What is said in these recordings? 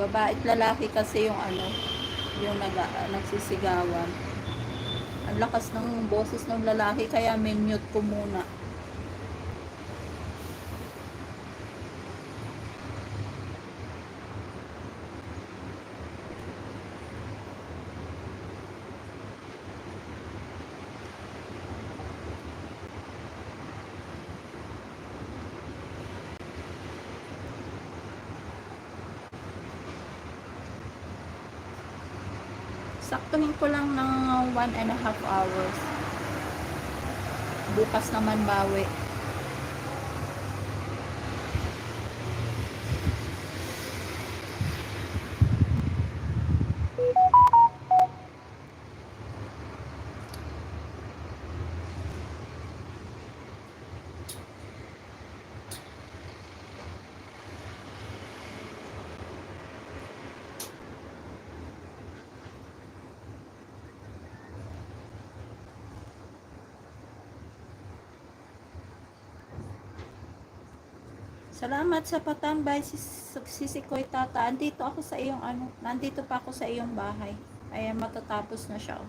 Babae at lalaki kasi yung ano, yung nag, nagsisigawan. Ang lakas ng boses ng lalaki kaya minute ko muna. Saktuhin ko lang ng one and a half hours. Bukas naman bawi. Salamat sa patambay, sis- sisikoy tata. Andito ako sa iyong ano, nandito pa ako sa iyong bahay. Ayan, matatapos na siya. oh.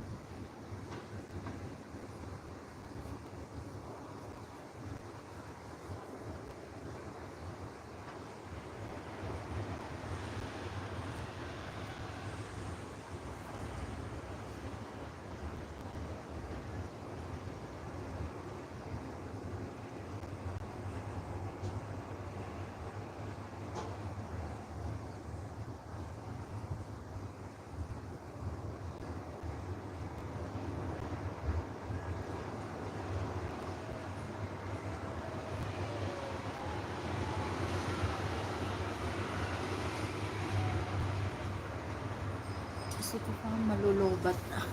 Kasi ko pa malulubat na.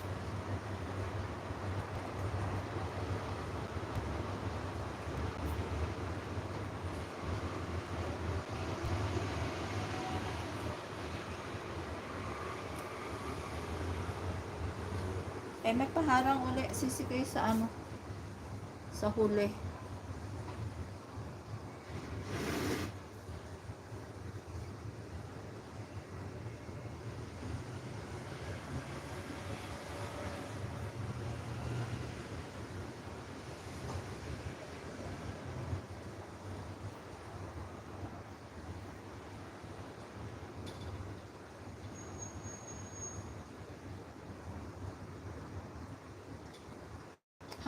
Eh, may paharang uli. Sisikay sa ano? Sa huli.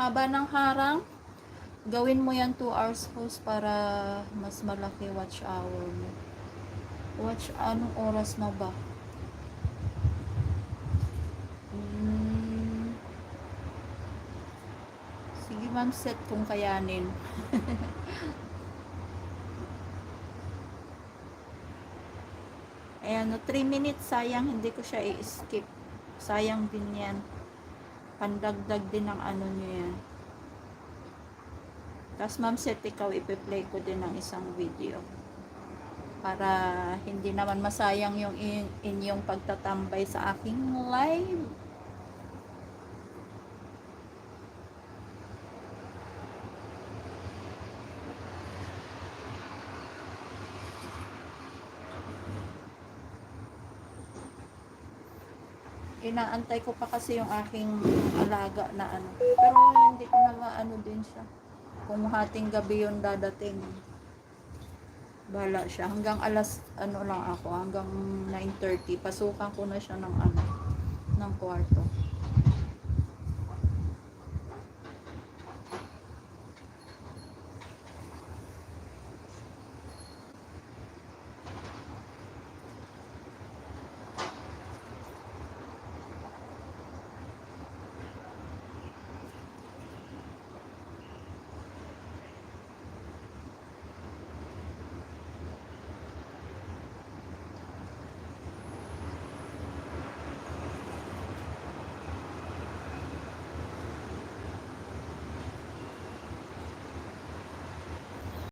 Haba ng harang. Gawin mo yan 2 hours post para mas malaki watch hour mo. Watch, anong oras na ba? Hmm. Sige ma'am, set kung kayanin. Ayan, no, 3 minutes, sayang, hindi ko siya i-skip. Sayang din yan. Pandagdag din ng ano nyo yan. Tapos ma'am, set ikaw, ipi-play ko din ng isang video. Para hindi naman masayang yung in- inyong pagtatambay sa aking live. Inaantay ko pa kasi yung aking alaga na ano. Pero hindi ko na maano din siya. Kung hating gabi yun dadating. Bala siya. Hanggang alas, ano lang ako, hanggang 9.30. Pasukan ko na siya ng ano, ng kwarto.